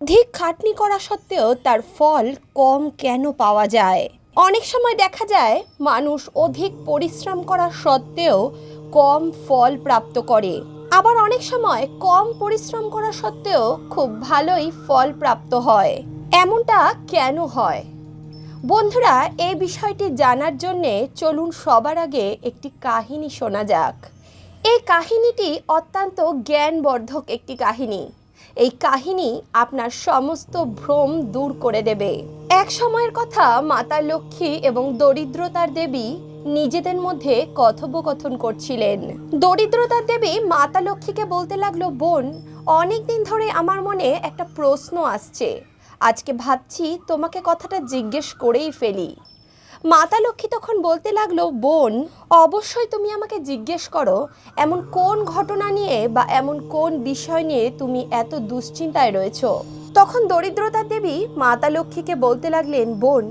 অধিক খাটনি করা সত্ত্বেও তার ফল কম কেন পাওয়া যায়? অনেক সময় দেখা যায়, মানুষ অধিক পরিশ্রম করা সত্ত্বেও কম ফল প্রাপ্ত করে। আবার অনেক সময় কম পরিশ্রম করা সত্ত্বেও খুব ভালোই ফল প্রাপ্ত হয়। এমনটা কেন হয়? বন্ধুরা এই বিষয়টি জানার জন্যে চলুন সবার আগে একটি কাহিনী শোনা যাক। এই কাহিনীটি অত্যন্ত জ্ঞানবর্ধক একটি কাহিনী। এই কাহিনী আপনার সমস্ত ভ্রম দূর করে দেবে। এক সময়ের কথা মাতা লক্ষ্মী এবং দরিদ্রতার দেবী নিজেদের মধ্যে কথোপকথন করছিলেন। দরিদ্রতার দেবী মাতা লক্ষ্মীকে বলতে লাগল, বোন অনেক দিন ধরে আমার মনে একটা প্রশ্ন আসছে। আজকে ভাবছি তোমাকে কথাটা জিজ্ঞেস করেই ফেলি। মাতা লক্ষ্মী তখন বলতে লাগল, বোন, অবশ্যই তুমি আমাকে জিজ্ঞেস করো, এমন কোন ঘটনা নিয়ে বা এমন কোন বিষয় নিয়ে তুমি এত দুশ্চিন্তায় রয়েছো? তখন দরিদ্রতার দেবী মাতা লক্ষ্মীকে বলতে লাগলেন, বোন,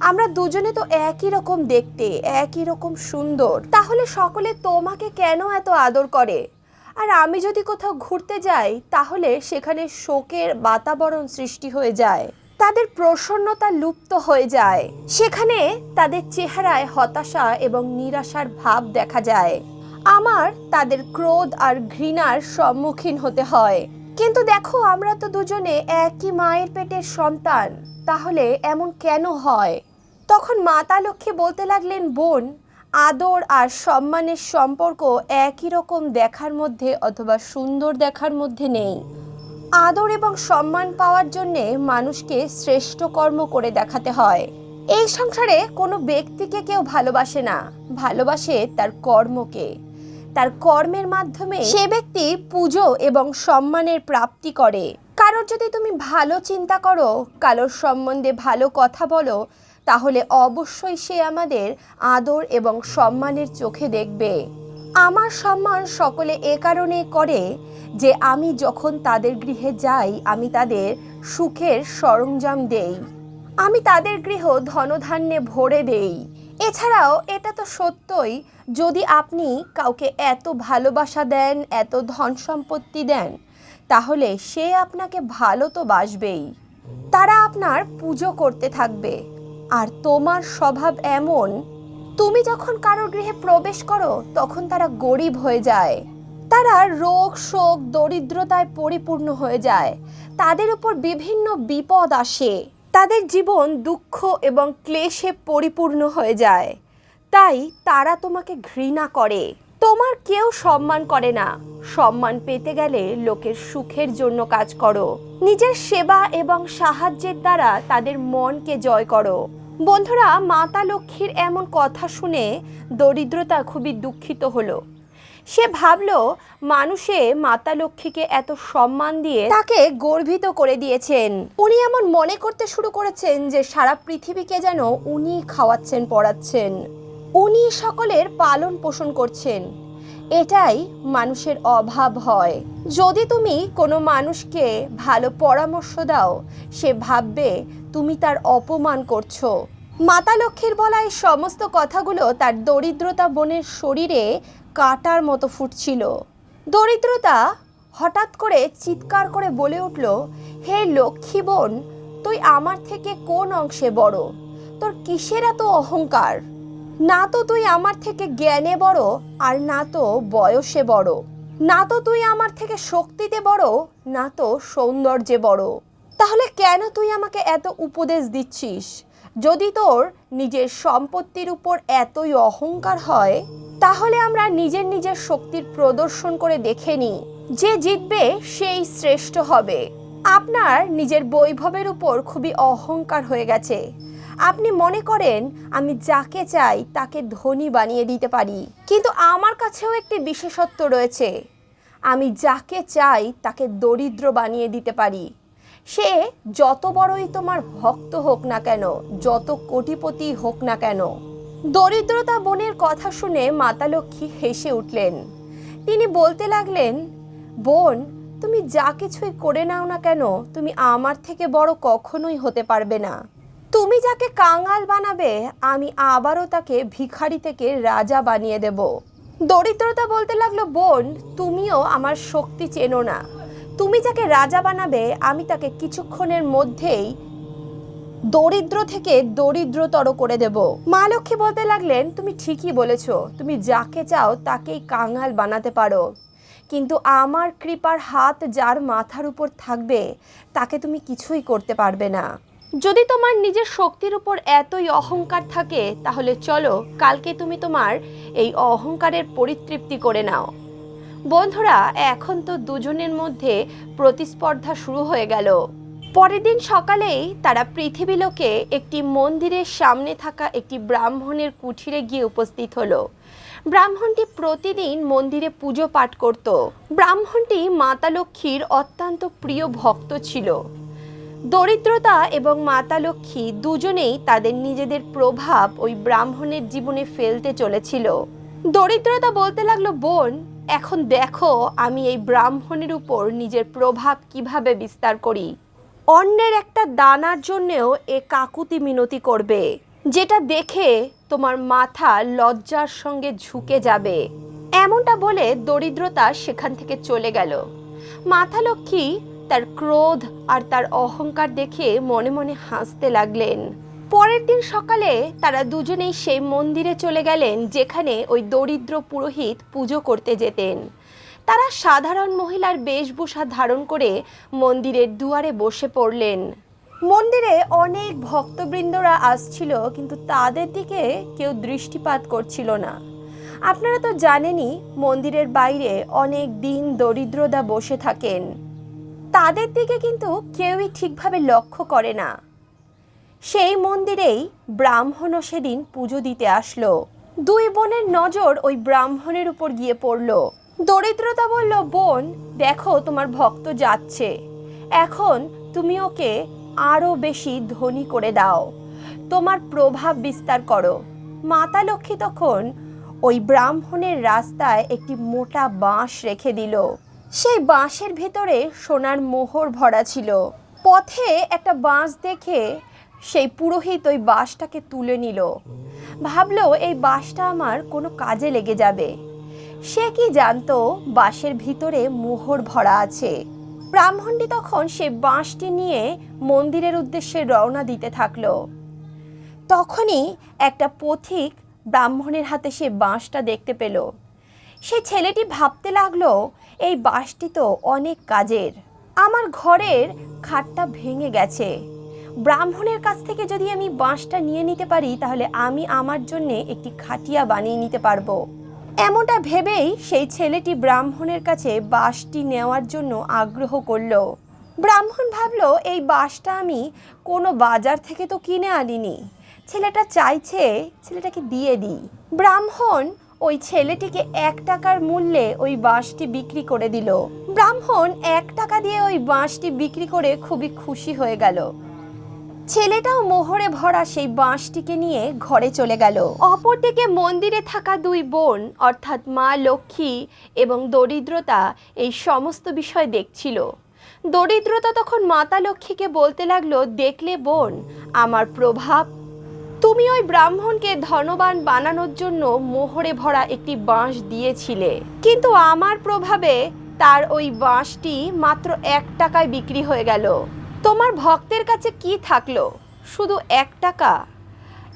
আমরা দুজনে তো একই রকম দেখতে, একই রকম সুন্দর, তাহলে সকলে তোমাকে কেন এত আদর করে? আর আমি যদি কোথাও ঘুরতে যাই, তাহলে সেখানে শোকের বাতাবরণ সৃষ্টি হয়ে যায়। তাদের প্রসন্নতা লুপ্ত হয়ে যায়। সেখানে তাদের চেহারায় হতাশা এবং নিরাশার ভাব দেখা যায়। আমার, তাদের ক্রোধ আর ঘৃণার সম্মুখীন হতে হয়। কিন্তু দেখো, আমরা তো দুজনে একই মায়ের পেটের সন্তান। তাহলে এমন কেন হয়? তখন মাতা লক্ষ্মী বলতে লাগলেন, বোন, আদর আর সম্মানের সম্পর্ক একই রকম দেখার মধ্যে অথবা সুন্দর দেখার মধ্যে নেই। আদর এবং সম্মান পাওয়ার জন্যে মানুষকে শ্রেষ্ঠ কর্ম করে দেখাতে হয়। এই সংসারে কোনো ব্যক্তিকে কেউ ভালোবাসে না, ভালোবাসে তার কর্মকে। তার কর্মের মাধ্যমে সে ব্যক্তি পুজো এবং সম্মানের প্রাপ্তি করে। কারোর যদি তুমি ভালো চিন্তা করো, কারোর সম্বন্ধে ভালো কথা বলো, তাহলে অবশ্যই সে আমাদের আদর এবং সম্মানের চোখে দেখবে। আমার সম্মান সকলে এ কারণে করে যে আমি যখন তাদের গৃহে যাই, আমি তাদের সুখের সরঞ্জাম দেই। আমি তাদের গৃহ ধনধান্যে ভরে দেই। এছাড়াও এটা তো সত্যই, যদি আপনি কাউকে এত ভালোবাসা দেন, এত ধন সম্পত্তি দেন, তাহলে সে আপনাকে ভালো তো বাসবেই। তারা আপনার পুজো করতে থাকবে। আর তোমার স্বভাব এমন তুমি যখন কারোর গৃহে প্রবেশ করো, তখন তারা গরিব হয়ে যায়। তারা রোগ, শোক, দরিদ্রতায় পরিপূর্ণ হয়ে যায়। তাদের উপর বিভিন্ন বিপদ আসে। তাদের জীবন দুঃখ এবং ক্লেশে পরিপূর্ণ হয়ে যায়। তাই তারা তোমাকে ঘৃণা করে। তোমার কেউ সম্মান করে না। সম্মান পেতে গেলে লোকের সুখের জন্য কাজ করো। নিজের সেবা এবং সাহায্যের দ্বারা তাদের মনকে জয় করো। বন্ধুরা, মাতা লক্ষ্মীর এমন কথা শুনে দরিদ্রতা খুবই দুঃখিত হলো। সে ভাবল, মানুষে মাতা লক্ষ্মীকে এত সম্মান দিয়ে তাকে গর্বিত করে দিয়েছেন। উনি এমন মনে করতে শুরু করেছেন যে সারা পৃথিবীকে যেন উনি খাওয়াচ্ছেন, পড়াচ্ছেন। উনি সকলের পালন পোষণ করছেন। এটাই মানুষের অভাব হয়। যদি তুমি কোনো মানুষকে ভালো পরামর্শ দাও, সে ভাববে তুমি তার অপমান করছ। মাতা লক্ষ্মীর বলা এই সমস্ত কথাগুলো তার দরিদ্রতা বোনের শরীরে কাটার মতো ফুটছিল। দরিদ্রতা হঠাৎ করে চিৎকার করে বলে উঠল, হে লক্ষ্মী বোন, তুই আমার থেকে কোন অংশে বড়? তোর কিসের এত অহংকার? না তো তুই আমার থেকে জ্ঞানে বড়, আর না তো বয়সে বড়। না তো তুই আমার থেকে শক্তিতে বড়, না তো সৌন্দর্যে বড়। তাহলে কেন তুই আমাকে এত উপদেশ দিচ্ছিস? যদি তোর নিজের সম্পত্তির উপর এতই অহংকার হয়, তাহলে আমরা নিজের নিজের শক্তির প্রদর্শন করে দেখে নিই যে জিতবে সেই শ্রেষ্ঠ হবে। আপনার নিজের বৈভবের উপর খুবই অহংকার হয়ে গেছে। আপনি মনে করেন আমি যাকে চাই তাকে ধনী বানিয়ে দিতে পারি। কিন্তু আমার কাছেও একটি বিশেষত্ব রয়েছে। আমি যাকে চাই তাকে দরিদ্র বানিয়ে দিতে পারি। সে যত বড়ই তোমার ভক্ত হোক না কেন, যত কোটিপতি হোক না কেন, দরিদ্রতা বোনের কথা শুনে মাতা লক্ষ্মী হেসে উঠলেন। তিনি বলতে লাগলেন, বোন, তুমি যা কিছুই করে নাও না কেন, তুমি আমার থেকে বড় কখনোই হতে পারবে না। তুমি যাকে কাঙাল বানাবে, আমি আবারও তাকে ভিখারি থেকে রাজা বানিয়ে দেব। দরিদ্রতা বলতে লাগল, বোন, তুমিও আমার শক্তি চেনো না। তুমি যাকে রাজা বানাবে, আমি তাকে কিছুক্ষণের মধ্যেই দরিদ্র থেকে দরিদ্রতর করে দেব। মা লক্ষ্মী বলতে লাগলেন, তুমি ঠিকই বলেছ, তুমি যাকে চাও তাকেই কাঙাল বানাতে পারো। কিন্তু আমার কৃপার হাত যার মাথার উপর থাকবে, তাকে তুমি কিছুই করতে পারবে না। যদি তোমার নিজের শক্তির উপর এতই অহংকার থাকে, তাহলে চলো কালকে তুমি তোমার এই অহংকারের পরিতৃপ্তি করে নাও। বন্ধুরা, এখন তো দুজনের মধ্যে প্রতিস্পর্ধা শুরু হয়ে গেল। পরের দিন সকালেই তারা পৃথিবীলোকে একটি মন্দিরের সামনে থাকা একটি ব্রাহ্মণের কুঠিরে গিয়ে উপস্থিত হলো। ব্রাহ্মণটি প্রতিদিন মন্দিরে পুজো পাঠ করত। ব্রাহ্মণটি মাতা লক্ষ্মীর অত্যন্ত প্রিয় ভক্ত ছিল। দরিদ্রতা এবং মাতা লক্ষ্মী দুজনেই তাদের নিজেদের প্রভাব ওই ব্রাহ্মণের জীবনে ফেলতে চলেছিল। দরিদ্রতা বলতে লাগল, বোন, এখন দেখো আমি এই ব্রাহ্মণের উপর নিজের প্রভাব কীভাবে বিস্তার করি। অন্যের একটা দানার জন্যেও এ কাকুতি মিনতি করবে, যেটা দেখে তোমার মাথা লজ্জার সঙ্গে ঝুঁকে যাবে। এমনটা বলে দরিদ্রতা সেখান থেকে চলে গেল। মাথা লক্ষ্মী তার ক্রোধ আর তার অহংকার দেখে মনে মনে হাসতে লাগলেন। পরের দিন সকালে তারা দুজনেই সেই মন্দিরে চলে গেলেন, যেখানে ওই দরিদ্র পুরোহিত পুজো করতে যেতেন। তারা সাধারণ মহিলার বেশভূষা ধারণ করে মন্দিরের দুয়ারে বসে পড়লেন। মন্দিরে অনেক ভক্তবৃন্দরা আসছিল, কিন্তু তাদের দিকে কেউ দৃষ্টিপাত করছিল না। আপনারা তো জানেনই, মন্দিরের বাইরে অনেক দিন দরিদ্রদা বসে থাকেন। তাদের দিকে কিন্তু কেউই ঠিকভাবে লক্ষ্য করে না। সেই মন্দিরেই ব্রাহ্মণও সেদিন পুজো দিতে আসলো। দুই বোনের নজর ওই ব্রাহ্মণের উপর গিয়ে পড়ল। দরিদ্রতা বলল, বোন, দেখো তোমার ভক্ত যাচ্ছে। এখন তুমি ওকে আরও বেশি ধনী করে দাও। তোমার প্রভাব বিস্তার করো। মাতা লক্ষ্মী তখন ওই ব্রাহ্মণের রাস্তায় একটি মোটা বাঁশ রেখে দিল। সেই বাঁশের ভেতরে সোনার মোহর ভরা ছিল। পথে একটা বাঁশ দেখে সেই পুরোহিত ওই বাঁশটাকে তুলে নিল। ভাবলো, এই বাঁশটা আমার কোনো কাজে লেগে যাবে। সে কি জানতো, বাঁশের ভিতরে মোহর ভরা আছে। ব্রাহ্মণটি তখন সে বাঁশটি নিয়ে মন্দিরের উদ্দেশ্যে রওনা দিতে থাকল। তখনই একটা পথিক ব্রাহ্মণের হাতে সে বাঁশটা দেখতে পেল। সে ছেলেটি ভাবতে লাগল এই বাঁশটি তো অনেক কাজের। আমার ঘরের খাটটা ভেঙে গেছে। ব্রাহ্মণের কাছ থেকে যদি আমি বাঁশটা নিয়ে নিতে পারি, তাহলে আমি আমার জন্য একটি খাটিয়া বানিয়ে নিতে পারব। এমনটা ভেবেই সেই ছেলেটি ব্রাহ্মণের কাছে বাঁশটি নেওয়ার জন্য আগ্রহ করল। ব্রাহ্মণ ভাবল, এই বাঁশটা আমি কোনো বাজার থেকে তো কিনে আনিনি। ছেলেটা চাইছে, ছেলেটাকে দিয়ে দিই। ব্রাহ্মণ ওই ছেলেটিকে এক টাকার মূল্যে ওই বাঁশটি বিক্রি করে দিল। ব্রাহ্মণ এক টাকা দিয়ে ওই বাঁশটি বিক্রি করে খুবই খুশি হয়ে গেল। ছেলেটাও মোহরে ভরা সেই বাঁশটিকে নিয়ে ঘরে চলে গেল। অপরদিকে মন্দিরে থাকা দুই বোন, অর্থাৎ মা লক্ষ্মী এবং দরিদ্রতা, এই সমস্ত বিষয় দেখছিল। দরিদ্রতা তখন মাতা লক্ষ্মীকে বলতে লাগল, দেখলে বোন, আমার প্রভাব তুমি ওই ব্রাহ্মণকে ধনবান বানানোর জন্য মোহরে ভরা একটি বাঁশ দিয়েছিলে। কিন্তু আমার প্রভাবে তার ওই বাঁশটি মাত্র এক টাকায় বিক্রি হয়ে গেল। তোমার ভক্তের কাছে কি থাকল? শুধু এক টাকা?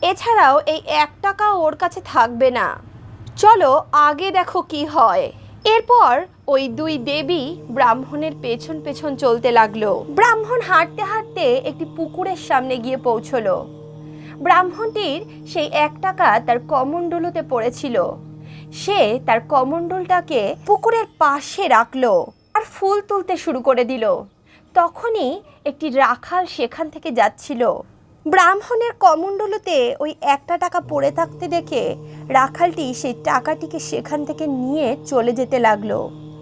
এছাড়াও এই এক টাকা ওর কাছে থাকবে না। চলো আগে দেখো কি হয়। এরপর ওই দুই দেবী ব্রাহ্মণের পেছন পেছন চলতে লাগল। ব্রাহ্মণ হাঁটতে হাঁটতে একটি পুকুরের সামনে গিয়ে পৌঁছলো। ব্রাহ্মণটির সেই এক টাকা তার কমণ্ডলুতে পড়েছিল। সে তার কমণ্ডলটাকে পুকুরের পাশে রাখল আর ফুল তুলতে শুরু করে দিল। তখনই একটি রাখাল সেখান থেকে যাচ্ছিল। ব্রাহ্মণের কমণ্ডলুতে ওই একটা টাকা পড়ে থাকতে দেখে রাখালটি সেই টাকাটিকে সেখান থেকে নিয়ে চলে যেতে লাগল।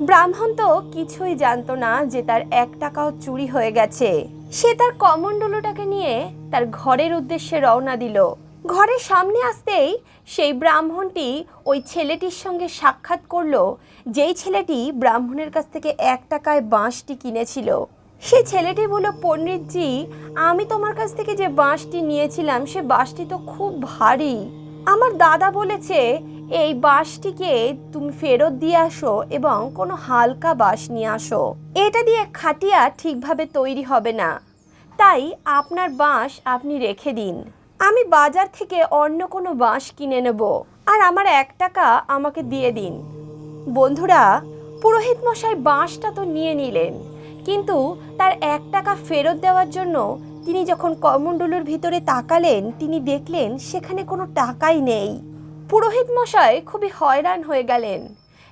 ব্রাহ্মণ তো কিছুই জানতো না যে তার এক টাকাও চুরি হয়ে গেছে। সে তার কমণ্ডলুটাকে নিয়ে তার ঘরের উদ্দেশ্যে রওনা দিল। ঘরের সামনে আসতেই সেই ব্রাহ্মণটি ওই ছেলেটির সঙ্গে সাক্ষাৎ করল, যেই ছেলেটি ব্রাহ্মণের কাছ থেকে এক টাকায় বাঁশটি কিনেছিল। সে ছেলেটি বলল, পণ্ডিতজি, আমি তোমার কাছ থেকে যে বাঁশটি নিয়েছিলাম, সে বাঁশটি তো খুব ভারী। আমার দাদা বলেছে, এই বাঁশটিকে তুমি ফেরত দিয়ে আসো এবং কোনো হালকা বাঁশ নিয়ে আসো। এটা দিয়ে খাটিয়া ঠিকভাবে তৈরি হবে না। তাই আপনার বাঁশ আপনি রেখে দিন। আমি বাজার থেকে অন্য কোনো বাঁশ কিনে নেব আর আমার এক টাকা আমাকে দিয়ে দিন। বন্ধুরা, পুরোহিত মশাই বাঁশটা তো নিয়ে নিলেন, কিন্তু তার এক টাকা ফেরত দেওয়ার জন্য তিনি যখন কমণ্ডলুর ভিতরে তাকালেন, তিনি দেখলেন সেখানে কোনো টাকাই নেই। পুরোহিত মশাই খুবই হয়রান হয়ে গেলেন।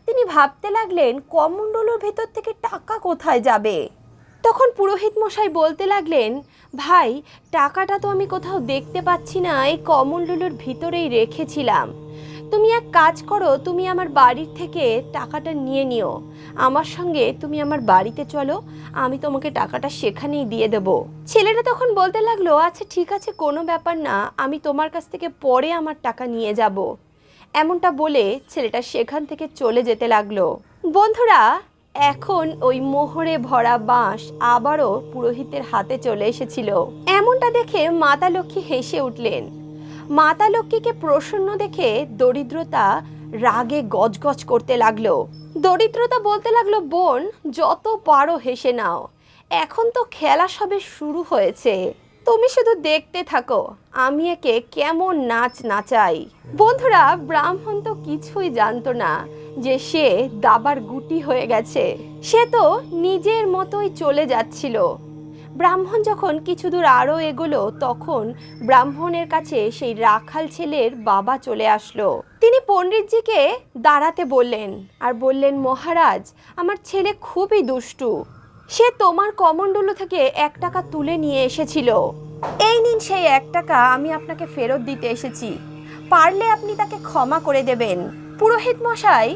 তিনি ভাবতে লাগলেন, কমণ্ডলুর ভিতর থেকে টাকা কোথায় যাবে? তখন পুরোহিত মশাই বলতে লাগলেন, ভাই, টাকাটা তো আমি কোথাও দেখতে পাচ্ছি না, এই কমণ্ডলুর ভিতরেই রেখেছিলাম। তুমি এক কাজ করো, তুমি আমার বাড়ির থেকে টাকাটা নিয়ে নিও। আমার সঙ্গে তুমি আমার বাড়িতে চলো, আমি তোমাকে টাকাটা সেখানেই দিয়ে দেব। ছেলেটা তখন বলতে লাগল আচ্ছা ঠিক আছে, কোনো ব্যাপার না, আমি তোমার কাছ থেকে পরে আমার টাকা নিয়ে যাব। এমনটা বলে ছেলেটা সেখান থেকে চলে যেতে লাগল। বন্ধুরা, এখন ওই মোহরে ভরা বাঁশ আবারও পুরোহিতের হাতে চলে এসেছিল। এমনটা দেখে মাতা লক্ষ্মী হেসে উঠলেন। মাতা লক্ষ্মীকে প্রসন্ন দেখে দরিদ্রতা রাগে গজগজ করতে লাগল। দরিদ্রতা বলতে লাগল, বোন, যত পারো হেসে নাও। এখন তো খেলা সবে শুরু হয়েছে। তুমি শুধু দেখতে থাকো। আমি একে কেমন নাচ নাচাই বন্ধুরা, ব্রাহ্মণ তো কিছুই জানতো না যে সে দাবার গুটি হয়ে গেছে। সে তো নিজের মতোই চলে যাচ্ছিল। ব্রাহ্মণ যখন কিছু দূর আরও এগোলো, তখন ব্রাহ্মণের কাছে সেই রাখাল ছেলের বাবা চলে আসলো। তিনি পণ্ডিতজিকে দাঁড়াতে বললেন, আর বললেন, মহারাজ, আমার ছেলে খুবই দুষ্টু। সে তোমার কমণ্ডলু থেকে এক টাকা তুলে নিয়ে এসেছিল। এই নিন সেই এক টাকা, আমি আপনাকে ফেরত দিতে এসেছি। পারলে আপনি তাকে ক্ষমা করে দেবেন। পুরোহিত মশাই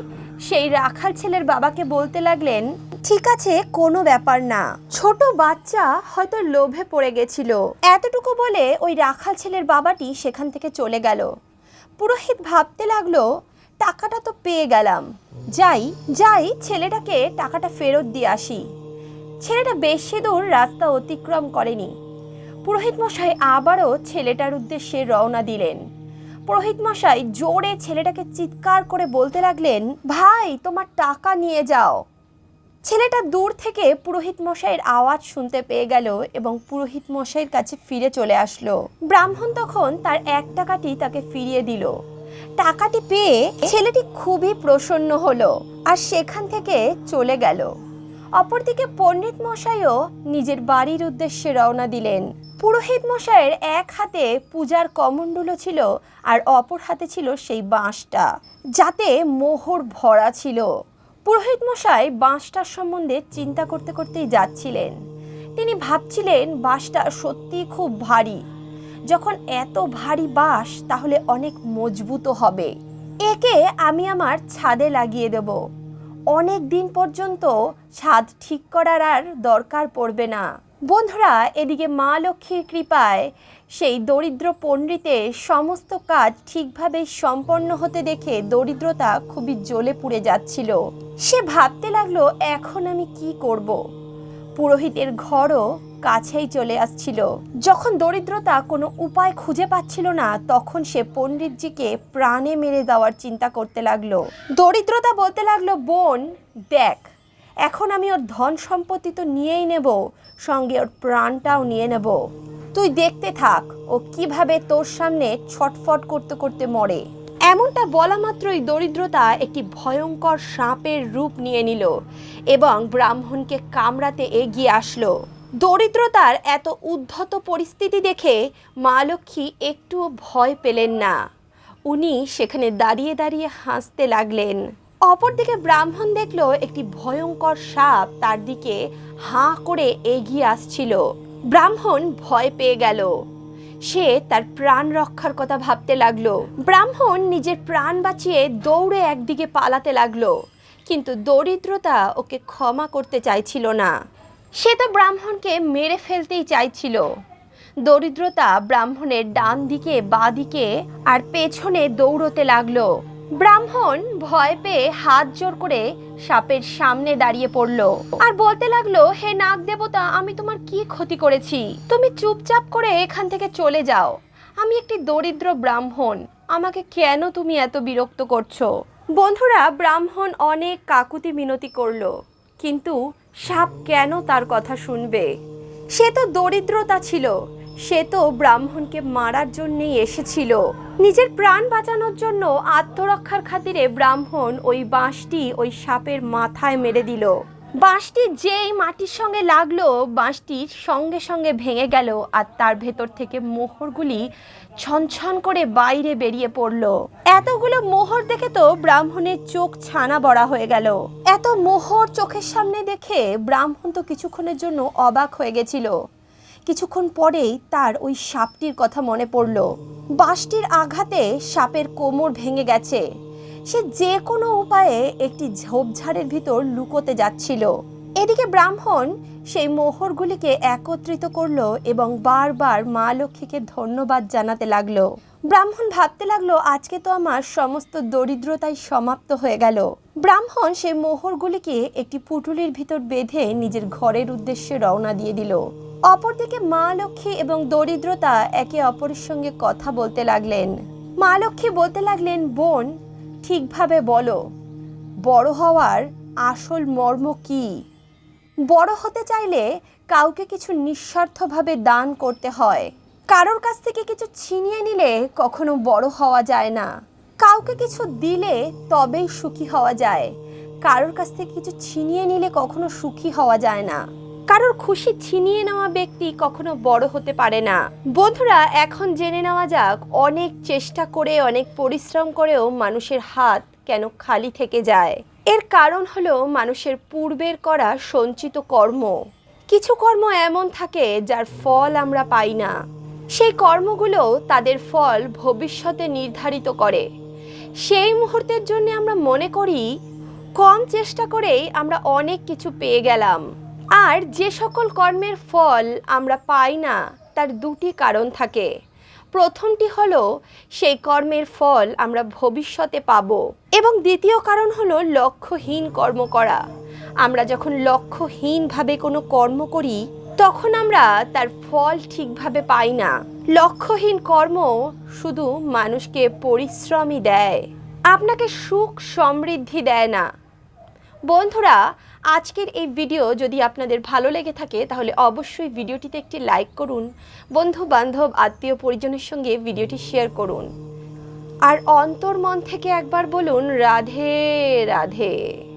সেই রাখাল ছেলের বাবাকে বলতে লাগলেন, ঠিক আছে, কোনো ব্যাপার না। ছোট বাচ্চা হয়তো লোভে পড়ে গেছিল। এতটুকু বলে ওই রাখাল ছেলের বাবাটি সেখান থেকে চলে গেল। পুরোহিত ভাবতে লাগল, টাকাটা তো পেয়ে গেলাম। যাই যাই, ছেলেটাকে টাকাটা ফেরত দিয়ে আসি। ছেলেটা বেশি দূর রাস্তা অতিক্রম করেনি। পুরোহিত মশাই আবারও ছেলেটার উদ্দেশ্যে রওনা দিলেন। পুরোহিত মশাই জোরে ছেলেটাকে চিৎকার করে বলতে লাগলেন, ভাই, তোমার টাকা নিয়ে যাও। ছেলেটা দূর থেকে পুরোহিত মশাইয়ের আওয়াজ শুনতে পেয়ে গেল এবং পুরোহিত মশাইয়ের কাছে ফিরে চলে আসলো। ব্রাহ্মণ তখন তার এক টাকাটি তাকে ফিরিয়ে দিল। টাকাটি পেয়ে ছেলেটি খুবই প্রসন্ন হলো আর সেখান থেকে চলে গেল। অপরদিকে পণ্ডিত মশাইও নিজের বাড়ির উদ্দেশ্যে রওনা দিলেন। পুরোহিত মশাইয়ের এক হাতে পূজার কমণ্ডুলো ছিল আর অপর হাতে ছিল সেই বাঁশটা, যাতে মোহর ভরা ছিল। পুরোহিত মশাই বাঁশটার সম্বন্ধে চিন্তা করতে করতেই যাচ্ছিলেন। তিনি ভাবছিলেন বাঁশটা সত্যিই খুব ভারী। যখন এত ভারী বাঁশ তাহলে অনেক মজবুত হবে। একে আমি আমার ছাদে লাগিয়ে দেব। অনেক দিন পর্যন্ত স্বাদ ঠিক করার আর দরকার পড়বে না বন্ধুরা, এদিকে মা লক্ষ্মীর কৃপায় সেই দরিদ্র পণ্ডিতের সমস্ত কাজ ঠিকভাবে সম্পন্ন হতে দেখে দরিদ্রতা খুবই জ্বলে পুড়ে যাচ্ছিল সে ভাবতে লাগল, এখন আমি কি করব। পুরোহিতের ঘরও কাছেই চলে আসছিল। যখন দরিদ্রতা কোনো উপায় খুঁজে পাচ্ছিল না, তখন সে পণ্ডিতজিকে প্রাণে মেরে দেওয়ার চিন্তা করতে লাগল। দরিদ্রতা বলতে লাগল, বোন, দেখ, এখন আমি ওর ধন সম্পত্তি তো নিয়েই নেব, সঙ্গে ওর প্রাণটাও নিয়ে নেব। তুই দেখতে থাক, ও কীভাবে তোর সামনে ছটফট করতে করতে মরে। এমনটা বলা মাত্রই দরিদ্রতা একটি ভয়ঙ্কর সাপের রূপ নিয়ে নিল এবং ব্রাহ্মণকে কামড়াতে এগিয়ে আসলো। দরিদ্রতার এত উদ্ধত পরিস্থিতি দেখে মা লক্ষ্মী একটুও ভয় পেলেন না। উনি সেখানে দাঁড়িয়ে দাঁড়িয়ে হাসতে লাগলেন। অপরদিকে ব্রাহ্মণ দেখল একটি ভয়ঙ্কর সাপ তার দিকে হাঁ করে এগিয়ে আসছিল। ব্রাহ্মণ ভয় পেয়ে গেল। সে তার প্রাণ রক্ষার কথা ভাবতে লাগল। ব্রাহ্মণ নিজের প্রাণ বাঁচিয়ে দৌড়ে একদিকে পালাতে লাগল। কিন্তু দরিদ্রতা ওকে ক্ষমা করতে চাইছিল না। সে তো ব্রাহ্মণকে মেরে ফেলতেই চাইছিল। দরিদ্রতা ব্রাহ্মণের ডান দিকে, বাঁ দিকে আর পেছনে দৌড়তে লাগল। ব্রাহ্মণ ভয় পেয়ে হাত জোর করে সাপের সামনে দাঁড়িয়ে পড়ল। আর বলতে লাগল, হে নাগ দেবতা আমি তোমার কি ক্ষতি করেছি? তুমি চুপচাপ করে এখান থেকে চলে যাও। আমি একটি দরিদ্র ব্রাহ্মণ। আমাকে কেন তুমি এত বিরক্ত করছ? বন্ধুরা, ব্রাহ্মণ অনেক কাকুতি মিনতি করল, কিন্তু সাপ কেন তার কথা শুনবে? সে তো দরিদ্রতা ছিল। সে তো ব্রাহ্মণকে মারার জন্যই এসেছিল। নিজের প্রাণ বাঁচানোর জন্য আত্মরক্ষার খাতিরে ব্রাহ্মণ ওই বাঁশটি ওই সাপের মাথায় মেরে দিল। বাঁশটি যেই মাটির সঙ্গে লাগল বাঁশটির সঙ্গে সঙ্গে ভেঙে গেল আর তার ভেতর থেকে মোহরগুলি ছনছন করে বাইরে বেরিয়ে পড়ল। এতগুলো মোহর দেখে তো ব্রাহ্মণের চোখ ছানা বড়া হয়ে গেল। এত মোহর চোখের সামনে দেখে ব্রাহ্মণ তো কিছুক্ষণের জন্য অবাক হয়ে গেছিল। কিছুক্ষণ পরেই তার ওই সাপটির কথা মনে পড়ল। বাঁশটির আঘাতে সাপের কোমর ভেঙে গেছে। সে যে কোনো উপায়ে একটি ঝোপঝাড়ের ভিতর লুকোতে যাচ্ছিল। এদিকে ব্রাহ্মণ সেই মোহরগুলিকে একত্রিত করল এবং বারবার মা লক্ষ্মীকে ধন্যবাদ জানাতে লাগল। ব্রাহ্মণ ভাবতে লাগল, আজকে তো আমার সমস্ত দরিদ্রতাই সমাপ্ত হয়ে গেল। ব্রাহ্মণ সেই মোহরগুলিকে একটি পুটুলির ভিতর বেঁধে নিজের ঘরের উদ্দেশ্যে রওনা দিয়ে দিল। অপরদিকে মা লক্ষ্মী এবং দরিদ্রতা একে অপরের সঙ্গে কথা বলতে লাগলেন। মা লক্ষ্মী বলতে লাগলেন, বোন, ঠিকভাবে বলো, বড় হওয়ার আসল মর্ম কি? বড় হতে চাইলে কাউকে কিছু নিঃস্বার্থভাবে দান করতে হয়। কারোর কাছ থেকে কিছু ছিনিয়ে নিলে কখনো বড় হওয়া যায় না। কাউকে কিছু দিলে তবেই সুখী হওয়া যায়। কারোর কাছ থেকে কিছু ছিনিয়ে নিলে কখনো সুখী হওয়া যায় না। কারোর খুশি ছিনিয়ে নেওয়া ব্যক্তি কখনো বড় হতে পারে না। বন্ধুরা, এখন জেনে নেওয়া যাক, অনেক চেষ্টা করে, অনেক পরিশ্রম করেও মানুষের হাত কেন খালি থেকে যায়। এর কারণ হলো মানুষের পূর্বের করা সঞ্চিত কর্ম। কিছু কর্ম এমন থাকে যার ফল আমরা পাই না। সেই কর্মগুলো তাদের ফল ভবিষ্যতে নির্ধারিত করে। সেই মুহূর্তের জন্য আমরা মনে করি, কম চেষ্টা করেই আমরা অনেক কিছু পেয়ে গেলাম। আর যে সকল কর্মের ফল আমরা পাই না, তার দুটি কারণ থাকে। প্রথমটি হলো, সেই কর্মের ফল আমরা ভবিষ্যতে পাব। এবং দ্বিতীয় কারণ হলো, লক্ষ্যহীন কর্ম করা। আমরা যখন লক্ষ্যহীনভাবে কোনো কর্ম করি, তখন আমরা তার ফল ঠিকভাবে পাই না। লক্ষ্যহীন কর্ম শুধু মানুষকে পরিশ্রমই দেয়। আপনাকে সুখ সমৃদ্ধি দেয় না। বন্ধুরা আজকের এই ভিডিও যদি আপনাদের ভালো লেগে থাকে, তাহলে অবশ্যই ভিডিওটিতে একটি লাইক করুন বন্ধু বান্ধব আত্মীয় পরিজনের সঙ্গে ভিডিওটি শেয়ার করুন। আর অন্তর মন থেকে একবার বলুন, রাধে রাধে।